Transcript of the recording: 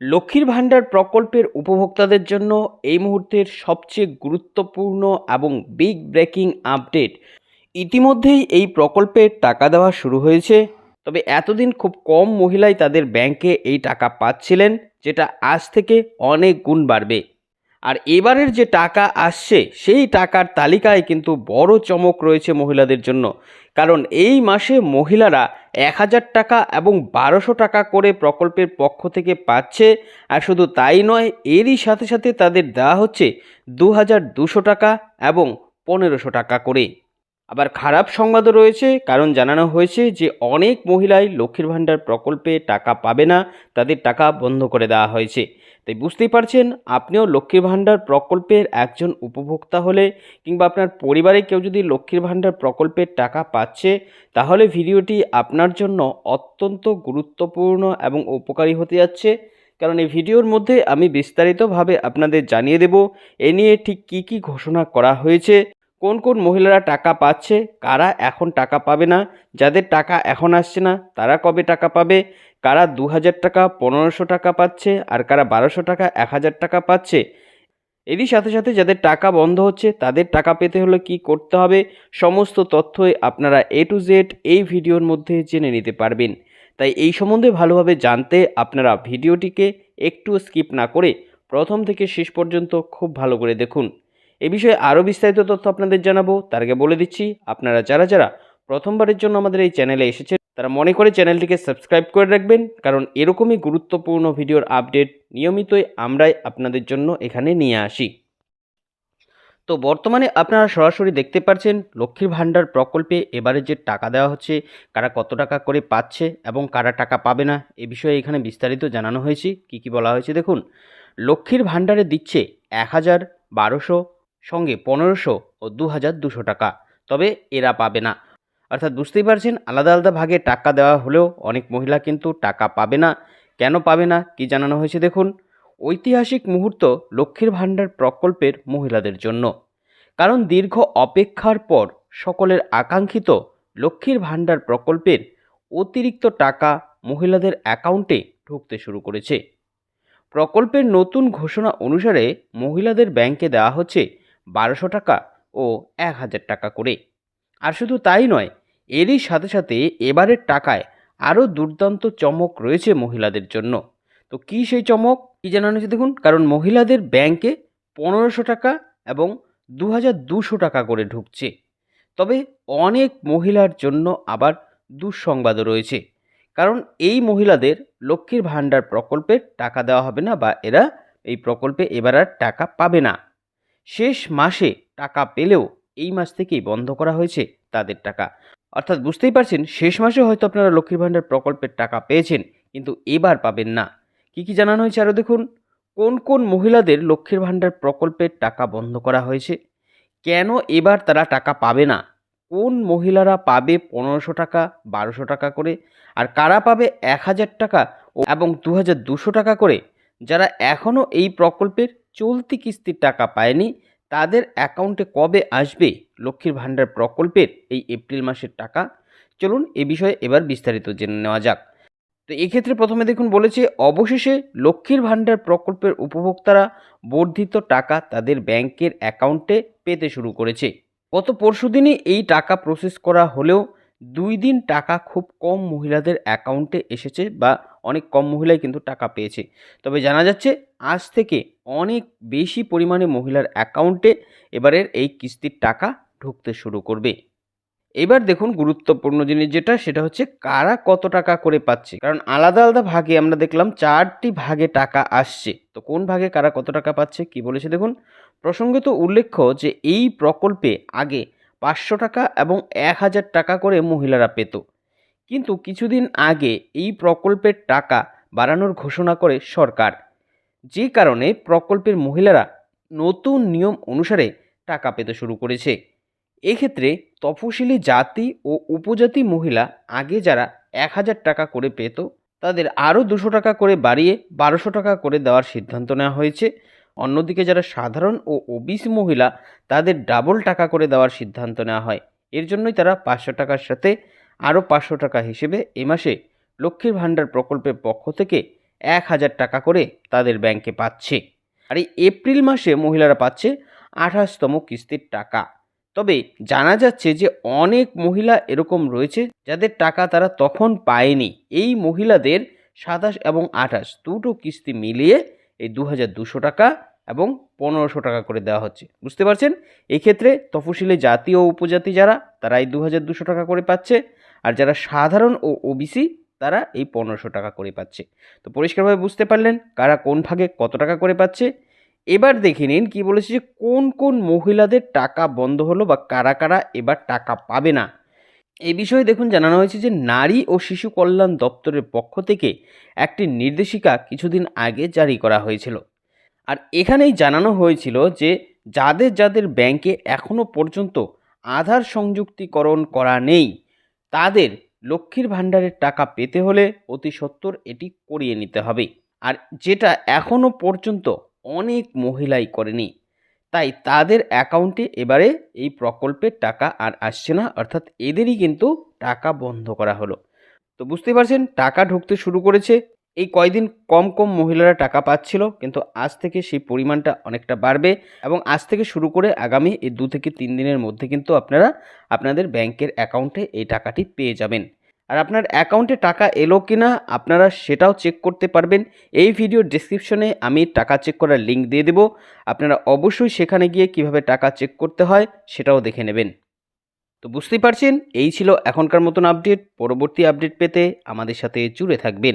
লক্ষ্মীর ভাণ্ডার প্রকল্পের উপভোক্তাদের জন্য এই মুহূর্তের সবচেয়ে গুরুত্বপূর্ণ এবং বিগ ব্রেকিং আপডেট ইতিমধ্যেই এই প্রকল্পের টাকা দেওয়া শুরু হয়েছে। তবে এতদিন খুব কম মহিলাই তাদের ব্যাংকে এই টাকা পাচ্ছিলেন, যেটা আজ থেকে অনেক গুণ বাড়বে। আর এবারের যে টাকা আসছে, সেই টাকার তালিকায় কিন্তু বড় চমক রয়েছে মহিলাদের জন্য। কারণ এই মাসে মহিলারা এক হাজার টাকা এবং বারোশো টাকা করে প্রকল্পের পক্ষ থেকে পাচ্ছে। আর শুধু তাই নয়, এরই সাথে সাথে তাদের দেওয়া হচ্ছে দু হাজার দুশো টাকা এবং পনেরোশো টাকা করে। আবার খারাপ সংবাদও রয়েছে, কারণ জানানো হয়েছে যে অনেক মহিলাই লক্ষ্মীর ভাণ্ডার প্রকল্পে টাকা পাবে না, তাদের টাকা বন্ধ করে দেওয়া হয়েছে। তাই বুঝতেই পারছেন, আপনিও লক্ষ্মীর ভাণ্ডার প্রকল্পের একজন উপভোক্তা হলে কিংবা আপনার পরিবারে কেউ যদি লক্ষ্মীর ভাণ্ডার প্রকল্পের টাকা পাচ্ছে, তাহলে ভিডিওটি আপনার জন্য অত্যন্ত গুরুত্বপূর্ণ এবং উপকারী হতে যাচ্ছে। কারণ এই ভিডিওর মধ্যে আমি বিস্তারিতভাবে আপনাদের জানিয়ে দেব, এ নিয়ে ঠিক কী কী ঘোষণা করা হয়েছে কোন কোন মহিলারা টাকা পাচ্ছে, কারা এখন টাকা পাবে না, যাদের টাকা এখন আসছে না, তারা কবে টাকা পাবে, কারা দু হাজার টাকা, পনেরোশো টাকা পাচ্ছে, আর কারা বারোশো টাকা এক হাজার টাকা পাচ্ছে। এরই সাথে সাথে যাদের টাকা বন্ধ হচ্ছে, তাদের টাকা পেতে হলে কি করতে হবে? সমস্ত তথ্যই আপনারা এ টু জেড এই ভিডিওর মধ্যে জেনে নিতে পারবেন। তাই এই সম্বন্ধে ভালোভাবে জানতে আপনারা ভিডিওটিকে একটু স্কিপ না করে প্রথম থেকে শেষ পর্যন্ত খুব ভালো করে দেখুন। এ বিষয়ে আরও বিস্তারিত তথ্য আপনাদের জানাব। তার আগে বলে দিচ্ছি, আপনারা যারা যারা প্রথমবারের জন্য আমাদের এই চ্যানেলে এসেছেন, তারা মনে করে চ্যানেলটিকে সাবস্ক্রাইব করে রাখবেন, কারণ এরকমই গুরুত্বপূর্ণ ভিডিওর আপডেট নিয়মিতই আমরাই আপনাদের জন্য এখানে নিয়ে আসি। তো বর্তমানে আপনারা সরাসরি দেখতে পাচ্ছেন লক্ষ্মীর ভাণ্ডার প্রকল্পে এবারে যে টাকা দেওয়া হচ্ছে, কারা কত টাকা করে পাচ্ছে এবং কারা টাকা পাবে না, এ বিষয়ে এখানে বিস্তারিত জানানো হয়েছে। কি কি বলা হয়েছে দেখুন, লক্ষ্মীর ভাণ্ডারে দিচ্ছে এক হাজার বারোশো সঙ্গে পনেরোশো ও দু হাজার দুশো টাকা। তবে এরা পাবে না। অর্থাৎ বুঝতেই পারছেন, আলাদা আলাদা ভাগে টাকা দেওয়া হলেও অনেক মহিলা কিন্তু টাকা পাবে না। কেন পাবে না, কি জানানো হয়েছে দেখুন? ঐতিহাসিক মুহূর্ত লক্ষ্মীর ভাণ্ডার প্রকল্পের মহিলাদের জন্য। কারণ দীর্ঘ অপেক্ষার পর সকলের আকাঙ্ক্ষিত লক্ষ্মীর ভাণ্ডার প্রকল্পের অতিরিক্ত টাকা মহিলাদের অ্যাকাউন্টে ঢুকতে শুরু করেছে। প্রকল্পের নতুন ঘোষণা অনুসারে মহিলাদের ব্যাংকে দেওয়া হচ্ছে বারোশো টাকা ও এক হাজার টাকা করে। আর শুধু তাই নয়, এরই সাথে সাথে এবারের টাকায় আরও দুর্দান্ত চমক রয়েছে মহিলাদের জন্য। তো কী সেই চমক? কী জানানো হয়েছে দেখুন, কারণ মহিলাদের ব্যাংকে পনেরোশো টাকা এবং দু হাজার দুশো টাকা করে ঢুকছে। তবে অনেক মহিলার জন্য আবার দুঃসংবাদও রয়েছে, কারণ এই মহিলাদের লক্ষ্মীর ভাণ্ডার প্রকল্পের টাকা দেওয়া হবে না বা এরা এই প্রকল্পে এবার আর টাকা পাবে না। শেষ মাসে টাকা পেলেও এই মাস থেকেই বন্ধ করা হয়েছে তাদের টাকা। অর্থাৎ বুঝতেই পারছেন, শেষ মাসে হয়তো আপনারা লক্ষ্মীর ভাণ্ডার প্রকল্পের টাকা পেয়েছেন, কিন্তু এবার পাবেন না। কি কি জানানো হয়েছে আরও দেখুন? কোন কোন মহিলাদের লক্ষ্মীর ভাণ্ডার প্রকল্পের টাকা বন্ধ করা হয়েছে? কেন এবার তারা টাকা পাবে না? কোন মহিলারা পাবে পনেরোশো টাকা, বারোশো টাকা করে? আর কারা পাবে এক হাজার টাকা এবং দু হাজার দুশো টাকা করে? যারা এখনও এই প্রকল্পের চলতি কিস্তির টাকা পায়নি, তাদের অ্যাকাউন্টে কবে আসবে লক্ষ্মীর ভাণ্ডার প্রকল্পের এই এপ্রিল মাসের টাকা? চলুন এ বিষয়ে এবার বিস্তারিত জেনে নেওয়া যাক। তো এক্ষেত্রে প্রথমে দেখুন, বলেছে অবশেষে লক্ষ্মীর ভাণ্ডার প্রকল্পের উপভোক্তারা বর্ধিত টাকা তাদের ব্যাংকের অ্যাকাউন্টে পেতে শুরু করেছে। গত পরশুদিনই এই টাকা প্রসেস করা হলেও দুই দিন টাকা খুব কম মহিলাদের অ্যাকাউন্টে এসেছে বা অনেক কম মহিলাই কিন্তু টাকা পেয়েছে। তবে জানা যাচ্ছে, আজ থেকে অনেক বেশি পরিমাণে মহিলার অ্যাকাউন্টে এবারের এই কিস্তির টাকা ঢুকতে শুরু করবে। এবার দেখুন গুরুত্বপূর্ণ জিনিস যেটা, সেটা হচ্ছে কারা কত টাকা করে পাচ্ছে। কারণ আলাদা আলাদা ভাগে আমরা দেখলাম চারটি ভাগে টাকা আসছে। তো কোন ভাগে কারা কত টাকা পাচ্ছে কি বলেছে দেখুন? প্রসঙ্গত উল্লেখ্য যে এই প্রকল্পে আগে পাঁচশো টাকা এবং এক হাজার টাকা করে মহিলারা পেত। কিন্তু কিছুদিন আগে এই প্রকল্পের টাকা বাড়ানোর ঘোষণা করে সরকার। যে কারণে প্রকল্পের মহিলারা নতুন নিয়ম অনুসারে টাকা পেতে শুরু করেছে। এক্ষেত্রে তফসিলি জাতি ও উপজাতি মহিলা আগে যারা এক হাজার টাকা করে পেত, তাদের আরও দুশো টাকা করে বাড়িয়ে বারোশো টাকা করে দেওয়ার সিদ্ধান্ত নেওয়া হয়েছে। অন্যদিকে যারা সাধারণ ও ওবিসি মহিলা, তাদের ডাবল টাকা করে দেওয়ার সিদ্ধান্ত নেওয়া হয়। এর জন্যই তারা পাঁচশো টাকার সাথে আরও পাঁচশো টাকা হিসেবে এ মাসে লক্ষ্মীর ভাণ্ডার প্রকল্পের পক্ষ থেকে এক হাজার টাকা করে তাদের ব্যাংকে পাচ্ছে। আর এই এপ্রিল মাসে মহিলারা পাচ্ছে আঠাশতম কিস্তির টাকা। তবে জানা যাচ্ছে যে অনেক মহিলা এরকম রয়েছে যাদের টাকা তারা তখন পায়নি। এই মহিলাদের সাতাশ এবং আঠাশ দুটো কিস্তি মিলিয়ে এই দু টাকা এবং পনেরোশো টাকা করে দেওয়া হচ্ছে। বুঝতে পারছেন? এক্ষেত্রে তফসিলি জাতি ও উপজাতি যারা, তারা এই দু টাকা করে পাচ্ছে। আর যারা সাধারণ ও ওবিসি তারা এই পনেরোশো টাকা করে পাচ্ছে। তো পরিষ্কারভাবে বুঝতে পারলেন কারা কোন ভাগে কত টাকা করে পাচ্ছে। এবার দেখে নিন কী বলেছে যে কোন কোন মহিলাদের টাকা বন্ধ হলো বা কারা কারা এবার টাকা পাবে না। এই বিষয়ে দেখুন জানানো হয়েছে যে নারী ও শিশু কল্যাণ দপ্তরের পক্ষ থেকে একটি নির্দেশিকা কিছুদিন আগে জারি করা হয়েছিল। আর এখানেই জানানো হয়েছিল যে যাদের যাদের ব্যাংকে এখনও পর্যন্ত আধার সংযুক্তিকরণ করা নেই, তাদের লক্ষ্মীর ভাণ্ডারের টাকা পেতে হলে অতি সত্বর এটি করিয়ে নিতে হবে। আর যেটা এখনও পর্যন্ত অনেক মহিলাই করেনি, তাই তাদের অ্যাকাউন্টে এবারে এই প্রকল্পের টাকা আর আসছে না, অর্থাৎ এদেরই কিন্তু টাকা বন্ধ করা হলো। তো বুঝতে পারছেন, টাকা ঢুকতে শুরু করেছে এই কয়দিন কম কম মহিলারা টাকা পাচ্ছিল, কিন্তু আজ থেকে সেই পরিমাণটা অনেকটা বাড়বে এবং আজ থেকে শুরু করে আগামী এই দু থেকে তিন দিনের মধ্যে কিন্তু আপনারা আপনাদের ব্যাংকের অ্যাকাউন্টে এই টাকাটি পেয়ে যাবেন। আর আপনার অ্যাকাউন্টে টাকা এলো কি না আপনারা সেটাও চেক করতে পারবেন। এই ভিডিওর ডিসক্রিপশনে আমি টাকা চেক করার লিঙ্ক দিয়ে দেবো। আপনারা অবশ্যই সেখানে গিয়ে কীভাবে টাকা চেক করতে হয় সেটাও দেখে নেবেন। তো বুঝতেই পারছেন, এই ছিল এখনকার মতন আপডেট। পরবর্তী আপডেট পেতে আমাদের সাথে জুড়ে থাকবেন।